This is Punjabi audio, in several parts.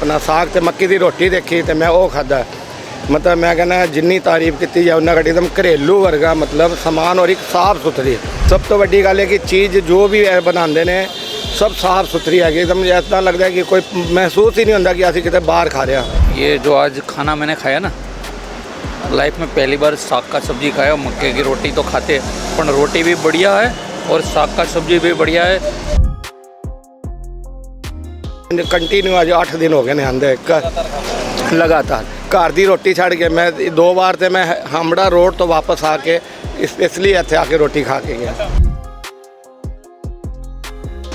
ਆਪਣਾ ਸਾਗ ਤੇ ਮੱਕੀ ਦੀ ਰੋਟੀ ਦੇਖੀ ਤੇ ਮੈਂ ਉਹ ਖਾਦਾ ਮਤਲਬ ਮੈਂ ਕਹਿੰਦਾ ਜਿੰਨੀ ਤਾਰੀਫ ਕੀਤੀ ਜਾਏ ਉਹਨਾਂ ਘੱਟ ਇੱਕਦਮ ਘਰੇਲੂ ਵਰਗਾ ਮਤਲਬ ਸਮਾਨ ਔਰ ਇੱਕ ਸਾਫ ਸੁਥਰੀ ਸਭ ਤੋਂ ਵੱਡੀ ਗੱਲ ਹੈ ਕਿ ਚੀਜ਼ ਜੋ ਵੀ ਇਹ ਬਣਾਉਂਦੇ ਨੇ ਸਭ ਸਾਫ ਸੁਥਰੀ ਹੈਗੀ ਇੱਕਦਮ ਇਦਾਂ ਲੱਗਦਾ ਹੈ ਕਿ ਕੋਈ ਮਹਿਸੂਸ ਹੀ ਨਹੀਂ ਹੁੰਦਾ ਕਿ ਅਸੀਂ ਕਿਤੇ ਬਾਹਰ ਖਾ ਰਹੇ ਹਾਂ ये जो आज खाना मैंने खाया ना लाइफ में पहली बार साग का सब्जी खाया मक्के की रोटी तो खाते हैं, पर रोटी भी बढ़िया है और साग का सब्जी भी बढ़िया है ਕੰਟੀਨਿਊ ਅੱਜ 8 ਦਿਨ ਹੋ ਗਏ ਨੇ ਆਂਦੇ ਕ- ਲਗਾਤਾਰ ਘਰ ਦੀ ਰੋਟੀ ਛੱਡ ਕੇ ਮੈਂ ਦੋ ਵਾਰ ਤੇ ਮੈਂ ਹਮੜਾ ਰੋਡ ਤੋਂ ਵਾਪਸ ਆ ਕੇ ਇਸ ਇਸ ਲਈ ਇੱਥੇ ਆ ਕੇ ਰੋਟੀ ਖਾ ਕੇ ਗਿਆ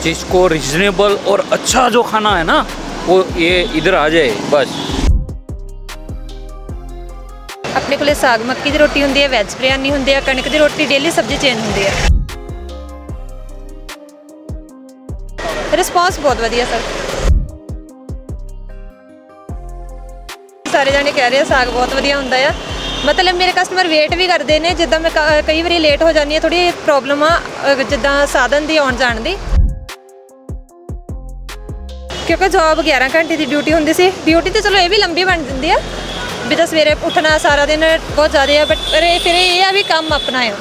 जिसको रिजनेबल और अच्छा जो खाना है ना वो ये इधर आ जाए बस ਆਪਣੇ ਕੋਲੇ ਸਾਗ ਮੱਕੀ ਦੀ ਰੋਟੀ ਹੁੰਦੀ ਹੈ ਵੈਜ ਬਿਰਿਆਨੀ ਹੁੰਦੀ ਹੈ ਕਣਕ ਦੀ ਰੋਟੀ ਡੇਲੀ ਸਬਜ਼ੀ ਚੇਂਜ ਹੁੰਦੀ ਹੈ ਰਿਸਪੌਂਸ ਬਹੁਤ ਵਧੀਆ ਸਰ ਸਾਰੇ ਜਾਣੇ ਕਹਿ ਰਹੇ ਆ, ਸਾਗ ਬਹੁਤ ਵਧੀਆ ਹੁੰਦਾ ਆ। ਮਤਲਬ ਮੇਰੇ ਕਸਟਮਰ ਵੇਟ ਵੀ ਕਰਦੇ ਨੇ, ਜਿੱਦਾਂ ਮੈਂ ਕ- ਕਈ ਵਾਰੀ ਲੇਟ ਹੋ ਜਾਂਦੀ ਹਾਂ ਥੋੜੀ ਪ੍ਰੋਬਲਮ ਆ, ਅਹ ਜਿੱਦਾਂ ਸਾਧਨ ਦੀ ਆਉਣ ਜਾਣ ਦੀ। ਕਿਉਂਕਿ ਜੌਬ 11 ਘੰਟੇ ਦੀ ਡਿਊਟੀ ਹੁੰਦੀ ਸੀ। ਡਿਊਟੀ ਤੇ ਚਲੋ ਇਹ ਵੀ ਲੰਬੀ ਬਣ ਜਾਂਦੀ ਆ, ਵੀ ਤਾਂ ਸਵੇਰੇ ਉੱਠਣਾ ਸਾਰਾ ਦਿਨ ਬਹੁਤ ਜ਼ਿਆਦਾ ਆ ਬਟ ਫਿਰ ਇਹ ਆ ਵੀ ਕੰਮ ਆਪਣਾ ਆ।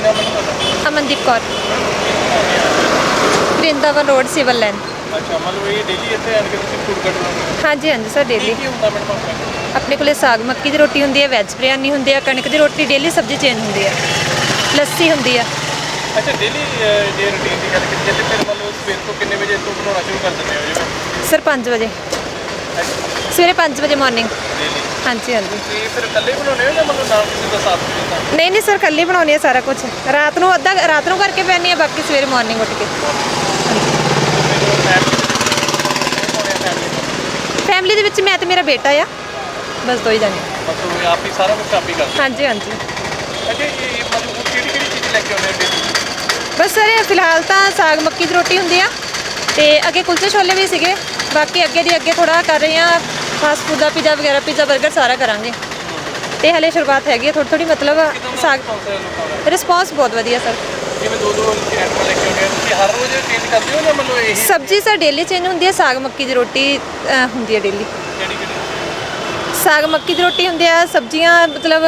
ਕੀ ਨਾਮ ਹੈ ਤੁਹਾਡਾ Amandeep Kaur. Vrindavan road civil line ਅੱਛਾ ਮਤਲਬ ਇਹ ਡੇਲੀ ਇੱਥੇ ਆਣ ਕੇ ਤੁਸੀਂ ਫੂਡ ਕੱਢ ਲਓਗੇ ਹਾਂਜੀ ਹਾਂਜੀ ਸਰ ਡੇਲੀ ਕੀ ਹੁੰਦਾ ਮੈਡਮ ਆਪਣੇ ਆਪਣੇ ਕੋਲੇ ਸਾਗ ਮੱਕੀ ਦੀ ਰੋਟੀ ਹੁੰਦੀ ਹੈ ਵੈਜ ਬਿਰਿਆਨੀ ਹੁੰਦੀ ਹੈ ਕਣਕ ਦੀ ਰੋਟੀ ਡੇਲੀ ਸਬਜ਼ੀ ਚੇਂਜ ਹੁੰਦੀ ਹੈ। ਲੱਸੀ ਹੁੰਦੀ ਆ ਅੱਛਾ ਡੇਲੀ ਜੇ ਰੁਟੀਨ ਦੀ ਗੱਲ ਕੀਤੀ ਤੇ ਫਿਰ ਮਤਲਬ ਸਵੇਰ ਤੋਂ ਕਿੰਨੇ ਵਜੇ ਤੋਂ ਬਣਾਉਣਾ ਸ਼ੁਰੂ ਕਰ ਦਿੰਦੇ ਹੋ ਜਿਵੇਂ ਸਰ 5 ਵਜੇ। ਸਵੇਰੇ 5 ਵਜੇ ਮਾਰਨਿੰਗ ਹਾਂਜੀ ਹਾਂਜੀ। ਤੇ ਫਿਰ ਇਕੱਲੇ ਬਣਾਉਣੇ ਹੋ ਜਾਂ ਮਤਲਬ ਨਾਲ ਕਿਸੇ ਦਾ ਸਾਥ ਹੁੰਦਾ ਨਹੀਂ ਨਹੀਂ ਸਰ ਕੱਲੀ ਬਣਾਉਣੀ ਹੈ ਸਾਰਾ ਕੁਝ ਰਾਤ ਨੂੰ ਅੱਧਾ ਰਾਤ ਨੂੰ ਕਰਕੇ ਪੈਣੀ ਹੈ ਬਾਕੀ ਸਵੇਰੇ ਮਾਰਨਿੰਗ ਉੱਠ ਕੇ। ਫੈਮਿਲੀ ਦੇ ਵਿੱਚ ਮੈਂ ਤੇ ਮੇਰਾ ਬੇਟਾ ਆ। ਬਸ ਦੋ ਹੀ ਜਾਣੇ। ਮਤਲਬ ਆਪ ਹੀ ਸਾਰਾ ਕੁਝ ਆਪ ਹੀ ਕਰਦੇ। ਹਾਂਜੀ ਹਾਂਜੀ। ਅੱਛਾ ਇਹ ਇਹ ਮਤਲਬ ਉਹ ਕਿਹੜੀ ਕਿਹੜੀ ਚੀਜ਼ ਲੈ ਕੇ ਆਉਂਦੇ ਹੋ ਬਸ ਸਰ ਇਹ ਫਿਲਹਾਲ ਤਾਂ ਸਾਗ ਮੱਕੀ ਦੀ ਰੋਟੀ ਹੁੰਦੀ ਆ। ਤੇ ਅੱਗੇ ਕੁਲਚੇ ਛੋਲੇ ਵੀ ਸੀਗੇ। ਬਾਕੀ ਅੱਗੇ ਦੀ ਅੱਗੇ ਥੋੜਾ ਕਰ ਰਹੇ ਆ ਫਾਸਟ ਫੂਡ ਦਾ ਪੀਜ਼ਾ ਵਗੈਰਾ ਪੀਜ਼ਾ 버ਗਰ ਸਾਰਾ ਕਰਾਂਗੇ। ਤੇ ਹਲੇ ਸ਼ੁਰੂਆਤ ਹੈਗੀ ਆ ਥੋੜੀ ਥੋੜੀ ਮਤਲਬ ਸਾਗ। ਰਿਸਪੌਂਸ ਬਹੁਤ ਵਧੀਆ ਸਰ ਜਿਵੇਂ ਦੋ ਦੋ ਆਈਟਮਾਂ ਲੈ ਕੇ ਆਉਂਦੇ ਹੋ ਤੁਸੀਂ ਹਰ ਰੋਜ਼ ਚੇਂਜ ਕਰਦੇ ਹੋ ਜਾਂ ਮਤਲਬ ਇਹੀ ਸਬਜ਼ੀ ਸਰ ਡੇਲੀ ਚੇਂਜ ਹੁੰਦੀ ਹੈ ਸਾਗ ਮੱਕੀ ਦੀ ਰੋਟੀ ਹੁੰਦੀ ਹੈ ਡੇਲੀ ਸਾਗ ਮੱਕੀ ਦੀ ਰੋਟੀ ਹੁੰਦੀ ਆ ਸਬਜ਼ੀਆਂ ਮਤਲਬ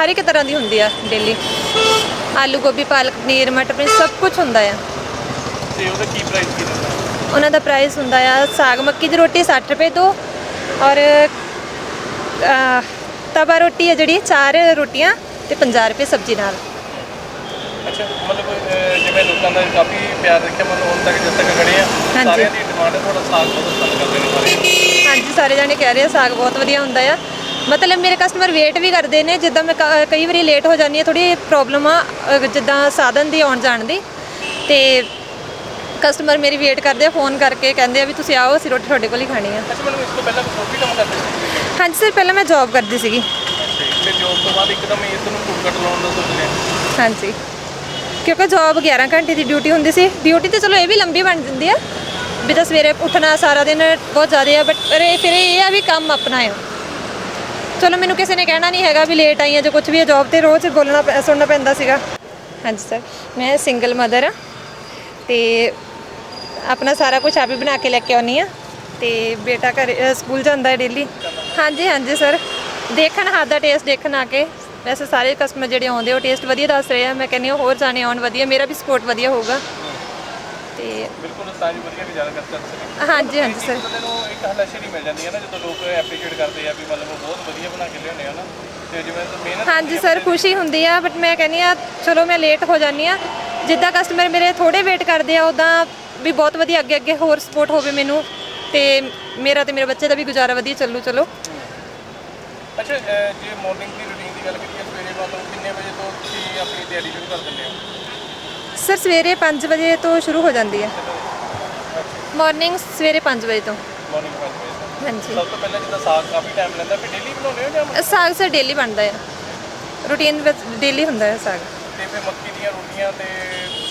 ਹਰ ਇੱਕ ਤਰ੍ਹਾਂ ਦੀ ਹੁੰਦੀ ਆ ਡੇਲੀ ਆਲੂ ਗੋਭੀ ਪਾਲਕ ਪਨੀਰ ਮਟਰ ਪਨੀਰ ਸਭ ਕੁਝ ਹੁੰਦਾ ਆ। ਤੇ ਉਹਦਾ ਕੀ ਪ੍ਰਾਈਸ ਕੀ ਉਹਨਾਂ ਦਾ ਪ੍ਰਾਈਸ ਹੁੰਦਾ ਆ ਸਾਗ ਮੱਕੀ ਦੀ ਰੋਟੀ 60 ਰੁਪਏ ਤੋਂ ਔਰ ਅਹ, ਤਵਾ ਰੋਟੀ ਹੈ ਜਿਹੜੀ ਚਾਰ ਰੋਟੀਆਂ ਤੇ 50 ਰੁਪਏ ਸਬਜ਼ੀ ਨਾਲ। ਅੱਛਾ ਮਤਲਬ ਅਹ, ਜਿਵੇਂ ਲੋਕਾਂ ਦਾ ਕਾਫੀ ਪਿਆਰ ਰੱਖਿਆ ਮਤਲਬ ਹੁਣ ਤੱਕ ਜਦ ਤੱਕ ਖੜੇ ਆ ਹਾਂਜੀ। ਸਾਰਿਆਂ ਦੀ ਡਿਮਾਂਡ ਹੈ ਥੋੜਾ ਸਾਗ ਬਹੁਤ ਪਸੰਦ ਕਰਦੇ ਨੇ ਸਾਰੇ ਹਾਂਜੀ ਸਾਰੇ ਜਾਣੇ ਕਹਿ ਰਹੇ ਆ ਸਾਗ ਬਹੁਤ ਵਧੀਆ ਹੁੰਦਾ ਆ। ਮਤਲਬ ਮੇਰੇ ਕਸਟਮਰ ਵੇਟ ਵੀ ਕਰਦੇ ਨੇ ਜਿੱਦਾਂ ਮੈਂ ਕ- ਕਈ ਵਾਰੀ ਲੇਟ ਹੋ ਜਾਂਦੀ ਹਾਂ ਥੋੜੀ ਪ੍ਰੋਬਲਮ ਆ ਅਹ, ਜਿੱਦਾਂ ਸਾਧਨ ਦੀ ਆਉਣ ਜਾਣ ਦੀ। ਤੇ ਕਸਟਮਰ ਮੇਰੀ ਵੇਟ ਕਰਦੇ ਆ ਫੋਨ ਕਰਕੇ ਕਹਿੰਦੇ ਆ ਵੀ ਤੁਸੀਂ ਆਓ ਅਸੀਂ ਰੋਟੀ ਤੁਹਾਡੇ ਕੋਲ ਹੀ ਖਾਣੀ ਆ। ਅੱਛਾ ਮੈਨੂੰ ਇਸ ਤੋਂ ਪਹਿਲਾਂ ਕੋਈ ਹੋਰ ਵੀ ਕੰਮ ਕਰਦੇ ਸੀ ਹਾਂਜੀ ਸਰ ਪਹਿਲਾਂ ਮੈਂ ਜੌਬ ਕਰਦੀ ਸੀਗੀ। ਅੱਛਾ ਜੀ। ਫਿਰ ਜੋਬ ਤੋਂ ਬਾਅਦ ਇੱਕਦਮ ਇਹ ਤੁਹਾਨੂੰ ਫੂਡ ਕੱਟ ਲਾਉਣ ਦਾ ਸੋਚ ਲਿਆ ਹਾਂਜੀ। ਕਿਉਂਕਿ ਜੌਬ 11 ਘੰਟੇ ਦੀ ਡਿਊਟੀ ਹੁੰਦੀ ਸੀ। ਡਿਊਟੀ ਤੇ ਚਲੋ ਇਹ ਵੀ ਲੰਬੀ ਬਣ ਜਾਂਦੀ ਆ ਵੀ ਤਾਂ ਸਵੇਰੇ ਉੱਠਣਾ ਸਾਰਾ ਦਿਨ ਬਹੁਤ ਜ਼ਿਆਦਾ ਆ ਬਟ ਫਿਰ ਇਹ ਫਿਰ ਇਹ ਆ ਵੀ ਕੰਮ ਆਪਣਾ ਆ। ਚਲੋ ਮੈਨੂੰ ਕਿਸੇ ਨੇ ਕਹਿਣਾ ਨਹੀਂ ਹੈਗਾ ਵੀ ਲੇਟ ਆਈ ਆ ਜਾਂ ਕੁਝ ਵੀ ਆ ਜੌਬ ਤੇ ਰੋਜ਼ ਬੋਲਣਾ ਪੈ- ਸੁਣਨਾ ਪੈਂਦਾ ਸੀਗਾ। ਹਾਂਜੀ ਸਰ ਮੈਂ ਸਿੰਗਲ ਮਦਰ ਆ ਤੇ ਆਪਣਾ ਸਾਰਾ ਕੁਝ ਆਪ ਹੀ ਬਣਾ ਕੇ ਲੈ ਕੇ ਆਉਣੀ ਆ ਤੇ ਬੇਟਾ ਘਰ ਸਕੂਲ ਜਾਂਦਾ ਹੈ ਡੇਲੀ ਹਾਂਜੀ ਹਾਂਜੀ ਸਰ। ਦੇਖਣ ਹੱਥ ਦਾ ਟੇਸਟ ਦੇਖਣ ਆ ਕੇ। ਵੈਸੇ ਸਾਰੇ ਕਸਟਮਰ ਜਿਹੜੇ ਆਉਂਦੇ ਉਹ ਟੇਸਟ ਵਧੀਆ ਦੱਸ ਰਹੇ ਆ। ਮੈਂ ਕਹਿੰਦੀ ਹਾਂ ਹੋਰ ਜਾਣੇ ਆਉਣ ਵਧੀਆ ਮੇਰਾ ਵੀ ਸਪੋਰਟ ਵਧੀਆ ਹੋਊਗਾ। ਤੇ ਬਿਲਕੁਲ ਜੀ ਵਧੀਆ ਗੁਜ਼ਾਰਾ ਕਰ ਸਕਦੇ ਹਾਂਜੀ ਹਾਂਜੀ ਸਰ। ਬੰਦੇ ਨੂੰ ਇੱਕ ਹਲਾਸ਼ੇਰੀ ਮਿਲ ਜਾਂਦੀ ਹੈ ਨਾ ਜਦੋਂ ਲੋਕ ਐਪਰੀਸ਼ੀਏਟ ਕਰਦੇ ਆ ਵੀ ਮਤਲਬ ਉਹ ਬਹੁਤ ਵਧੀਆ ਬਣਾ ਕੇ ਲਿਆਉਂਦੇ ਆ ਨਾ। ਤੇ ਜਿਵੇਂ ਮਿਹਨਤ ਹਾਂਜੀ ਸਰ ਖੁਸ਼ੀ ਹੁੰਦੀ ਆ ਬਟ ਮੈਂ ਕਹਿੰਦੀ ਆ ਚਲੋ ਮੈਂ ਲੇਟ ਹੋ ਜਾਂਦੀ ਆ ਜਿੱਦਾਂ ਕਸਟਮਰ ਮੇਰੇ ਥੋੜੇ ਵੇਟ ਕਰਦੇ ਆ ਉਦਾਂ ਵੀ ਬਹੁਤ ਵਧੀਆ ਅੱਗੇ ਅੱਗੇ ਹੋਰ ਸਪੋਰਟ ਹੋਵੇ ਮੈਨੂੰ। ਤੇ ਮੇਰਾ ਤੇ ਮੇਰੇ ਬੱਚੇ ਦਾ ਵੀ ਗੁਜ਼ਾਰਾ ਵਧੀਆ ਚੱਲੂ ਚਲੋ। ਅੱਛਾ ਅਹ, ਜੇ ਮਾਰਨਿੰਗ ਦੀ ਰੁਟੀਨ ਦੀ ਗੱਲ ਕਰੀਏ ਸਵੇਰੇ ਮਤਲਬ ਕਿੰਨੇ ਵਜੇ ਤੋਂ ਤੁਸੀਂ ਆਪਣੀ ਤਿਆਰੀ ਸ਼ੁਰੂ ਕਰ ਦਿੰਦੇ ਹੋ? ਸਰ ਸਵੇਰੇ 5 ਵਜੇ ਤੋਂ ਸ਼ੁਰੂ ਹੋ ਜਾਂਦੀ ਹੈ। ਮਾਰਨਿੰਗ ਸਵੇਰੇ 5 ਵਜੇ ਤੋਂ। ਮਾਰਨਿੰਗ 5 ਵਜੇ ਤੋਂ। ਹਾਂਜੀ। ਸਭ ਤੋਂ ਪਹਿਲਾਂ ਜਿੱਦਾਂ ਸਾਗ ਕਾਫੀ ਟਾਈਮ ਲੈਂਦਾ ਫਿਰ ਡੇਲੀ ਬਣਾਉਂਦੇ ਹੋ ਜਾਂ ਸਾਗ ਸਰ ਡੇਲੀ ਬਣਦਾ ਹੈ। ਰੂਟੀਨ ਵਿੱਚ ਡੇਲੀ ਹੁੰਦਾ ਹੈ ਸਾਗ। ਤੇ ਫਿਰ ਮੱਕੀ ਦੀਆਂ ਰੋਟੀਆਂ ਤੇ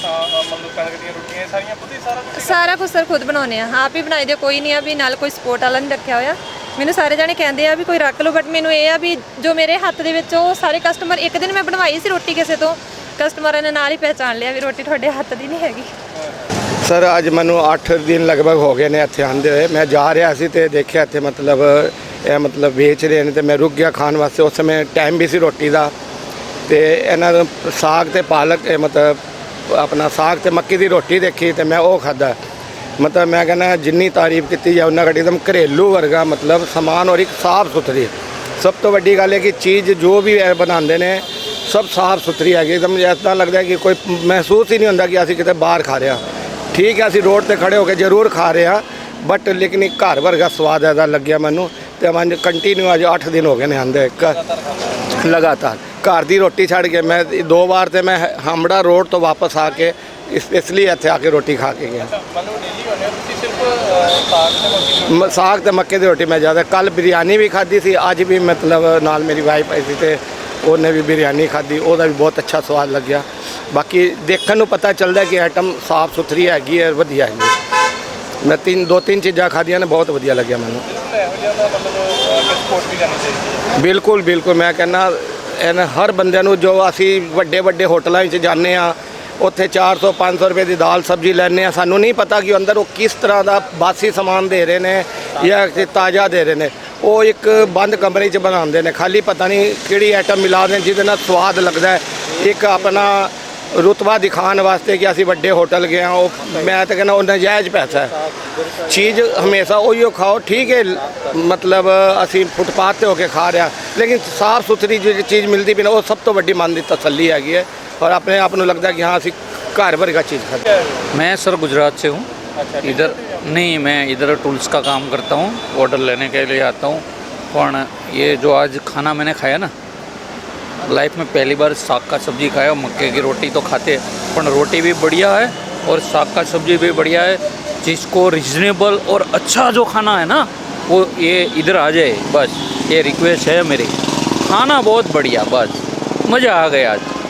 ਮਤਲਬ ਕਣਕ ਦੀਆਂ ਰੋਟੀਆਂ ਇਹ ਸਾਰੀਆਂ ਖੁਦ ਹੀ ਸਾਰਾ ਕੁਝ ਸਾਰਾ ਕੁਝ ਸਰ ਖੁਦ ਬਣਾਉਂਦੇ ਆ। ਆਪ ਹੀ ਬਣਾਈ ਦੇ ਕੋਈ ਨਹੀਂ ਆ ਵੀ ਨਾਲ ਕੋਈ ਸਪੋਰਟ ਵਾਲਾ ਨਹੀਂ ਰੱਖਿਆ ਹੋਇਆ। ਮੈਨੂੰ ਸਾਰੇ ਜਾਣੇ ਕਹਿੰਦੇ ਆ ਵੀ ਕੋਈ ਰੱਖ ਲਓ ਬਟ ਮੈਨੂੰ ਇਹ ਆ ਵੀ ਜੋ ਮੇਰੇ ਹੱਥ ਦੇ ਵਿੱਚ ਉਹ ਸਾਰੇ ਕਸਟਮਰ ਇੱਕ ਦਿਨ ਮੈਂ ਬਣਵਾਈ ਸੀ ਰੋਟੀ ਕਿਸੇ ਤੋਂ। ਕਸਟਮਰਾਂ ਨੇ ਨਾਲ ਹੀ ਪਹਿਚਾਣ ਲਿਆ ਵੀ ਰੋਟੀ ਤੁਹਾਡੇ ਹੱਥ ਦੀ ਨਹੀਂ ਹੈਗੀ। ਸਰ ਅੱਜ ਮੈਨੂੰ 8 ਦਿਨ ਲਗਭਗ ਹੋ ਗਏ ਨੇ ਇੱਥੇ ਆਂਦੇ ਹੋਏ। ਮੈਂ ਜਾ ਰਿਹਾ ਸੀ ਤੇ ਦੇਖਿਆ ਇੱਥੇ ਮਤਲਬ ਇਹ ਮਤਲਬ ਵੇਚ ਰਹੇ ਨੇ ਤੇ ਮੈਂ ਰੁਕ ਗਿਆ ਖਾਣ ਵਾਸਤੇ। ਉਸ ਸਮੇਂ ਟਾਈਮ ਵੀ ਸੀ ਰੋਟੀ ਦਾ। ਤੇ ਇਹਨਾਂ ਨੂੰ ਸਾਗ ਤੇ ਪਾਲਕ ਇਹ ਮਤਲਬ ਆਪਣਾ ਸਾਗ ਤੇ ਮੱਕੀ ਦੀ ਰੋਟੀ ਦੇਖੀ ਤੇ ਮੈਂ ਉਹ ਖਾਦਾ ਮਤਲਬ ਮੈਂ ਕਹਿੰਦਾ, ਜਿੰਨੀ ਤਾਰੀਫ ਕੀਤੀ ਜਾਏ ਉਹਨਾਂ ਘੱਟ ਇੱਕਦਮ ਘਰੇਲੂ ਵਰਗਾ ਮਤਲਬ ਸਮਾਨ ਔਰ ਇੱਕ ਸਾਫ਼ ਸੁਥਰੀ। ਸਭ ਤੋਂ ਵੱਡੀ ਗੱਲ ਹੈ ਕਿ ਚੀਜ਼ ਜੋ ਵੀ ਬਣਾਉਂਦੇ ਨੇ, ਸਭ ਸਾਫ਼ ਸੁਥਰੀ ਹੈਗੀ। ਇੱਕਦਮ ਇਦਾਂ ਲੱਗਦਾ ਕਿ ਕੋਈ ਮਹਿਸੂਸ ਹੀ ਨਹੀਂ ਹੁੰਦਾ ਕਿ ਅਸੀਂ ਕਿਤੇ ਬਾਹਰ ਖਾ ਰਹੇ ਹਾਂ। ਠੀਕ ਹੈ, ਅਸੀਂ ਰੋਡ ਤੇ ਖੜੇ ਹੋ ਕੇ ਜ਼ਰੂਰ ਖਾ ਰਹੇ ਹਾਂ ਬਟ ਲੇਕਿਨ ਇੱਕ ਘਰ ਵਰਗਾ ਸਵਾਦ ਇਹਦਾ ਲੱਗਿਆ ਮੈਨੂੰ ਤੇ ਮੈਂ ਕੰਟੀਨਿਊ ਅੱਜ 8 ਦਿਨ ਹੋ ਗਏ ਨੇ ਆਂਦੇ ਇੱਕ ਲਗਾਤਾਰ। ਘਰ ਦੀ ਰੋਟੀ ਛੱਡ ਕੇ ਮੈਂ ਦੋ ਵਾਰ ਤੇ ਮੈਂ ਹਮੜਾ ਰੋਡ ਤੋਂ ਵਾਪਸ ਆ ਕੇ ਇਸ ਇਸ ਲਈ ਇੱਥੇ ਆ ਕੇ ਰੋਟੀ ਖਾ ਕੇ ਗਿਆ। ਸਾਗ ਤੇ ਮੱਕੀ ਦੀ ਰੋਟੀ? ਮੈਂ ਜ਼ਿਆਦਾ ਕੱਲ ਬਿਰਿਆਨੀ ਵੀ ਖਾਧੀ ਸੀ ਅੱਜ ਵੀ ਮਤਲਬ ਨਾਲ ਮੇਰੀ ਵਾਈਫ ਆਈ ਸੀ ਤੇ ਉਹਨੇ ਵੀ ਬਿਰਿਆਨੀ ਖਾਧੀ ਉਹਦਾ ਵੀ ਬਹੁਤ ਅੱਛਾ ਸਵਾਦ ਲੱਗਿਆ। ਬਾਕੀ ਦੇਖਣ ਨੂੰ ਪਤਾ ਚੱਲਦਾ ਕਿ ਆਈਟਮ ਸਾਫ਼ ਸੁਥਰੀ ਹੈਗੀ ਹੈ ਵਧੀਆ ਹੈਗੀ ਮੈਂ ਤਿੰਨ ਦੋ ਤਿੰਨ ਚੀਜ਼ਾਂ ਖਾਧੀਆਂ ਨੇ ਬਹੁਤ ਵਧੀਆ ਲੱਗਿਆ ਮੈਨੂੰ। ਬਿਲਕੁਲ ਬਿਲਕੁਲ ਮੈਂ ਕਹਿੰਦਾ ਇਹਨਾਂ ਹਰ ਬੰਦਿਆਂ ਨੂੰ ਜੋ ਅਸੀਂ ਵੱਡੇ ਵੱਡੇ ਹੋਟਲਾਂ ਵਿੱਚ ਜਾਂਦੇ ਆ ਉੱਥੇ 400 500 ਰੁਪਏ ਦੀ ਦਾਲ ਸਬਜ਼ੀ ਲੈਂਦੇ ਆ ਸਾਨੂੰ ਨਹੀਂ ਪਤਾ ਕਿ ਅੰਦਰ ਉਹ ਕਿਸ ਤਰ੍ਹਾਂ ਦਾ ਬਾਸੀ ਸਮਾਨ ਦੇ ਰਹੇ ਨੇ ਜਾਂ ਤਾਜ਼ਾ ਦੇ ਰਹੇ ਨੇ। ਉਹ ਇੱਕ ਬੰਦ ਕਮਰੇ 'ਚ ਬਣਾਉਂਦੇ ਨੇ। ਖਾਲੀ ਪਤਾ ਨਹੀਂ ਕਿਹੜੀ ਆਈਟਮ ਮਿਲਾ ਦੇ ਜਿਹਦੇ ਨਾਲ ਸਵਾਦ ਲੱਗਦਾ ਇੱਕ ਆਪਣਾ ਰੁਤਬਾ ਦਿਖਾਉਣ ਵਾਸਤੇ ਕਿ ਅਸੀਂ ਵੱਡੇ ਹੋਟਲ ਗਏ ਹਾਂ ਉਹ ਮੈਂ ਤਾਂ ਕਹਿੰਦਾ ਉਹ ਨਜਾਇਜ਼ ਪੈਸਾ ਹੈ ਚੀਜ਼ ਹਮੇਸ਼ਾ ਉਹੀਓ ਖਾਓ ਠੀਕ ਹੈ ਮਤਲਬ ਅਸੀਂ ਫੁੱਟਪਾਥ ਤੇ ਹੋ ਕੇ ਖਾ ਰਿਹਾ ਲੇਕਿਨ ਸਾਫ ਸੁਥਰੀ ਜਿਹੜੀ ਚੀਜ਼ ਮਿਲਦੀ ਵੀ ਨਾ ਉਹ ਸਭ ਤੋਂ ਵੱਡੀ ਮਨ ਦੀ ਤਸੱਲੀ ਹੈਗੀ ਹੈ ਔਰ ਆਪਣੇ ਆਪ ਨੂੰ ਲੱਗਦਾ ਕਿ ਹਾਂ ਅਸੀਂ ਘਰ ਵਰਗਾ ਚੀਜ਼ ਖਾਂਦੇ मैं सर गुजरात से हूँ इधर नहीं मैं इधर टूल्स का काम करता हूँ ऑर्डर लेने के लिए आता हूँ पर ये जो आज खाना मैंने खाया ना लाइफ में पहली बार साग का सब्ज़ी खाया, मक्के की रोटी तो खाते पर रोटी भी बढ़िया है और साग का सब्ज़ी भी बढ़िया है, जिसको रिजनेबल और अच्छा जो खाना है ना, वो ये इधर आ जाए, बस, ये रिक्वेस्ट है मेरी। खाना बहुत बढ़िया, बस, मज़ा आ गया आज।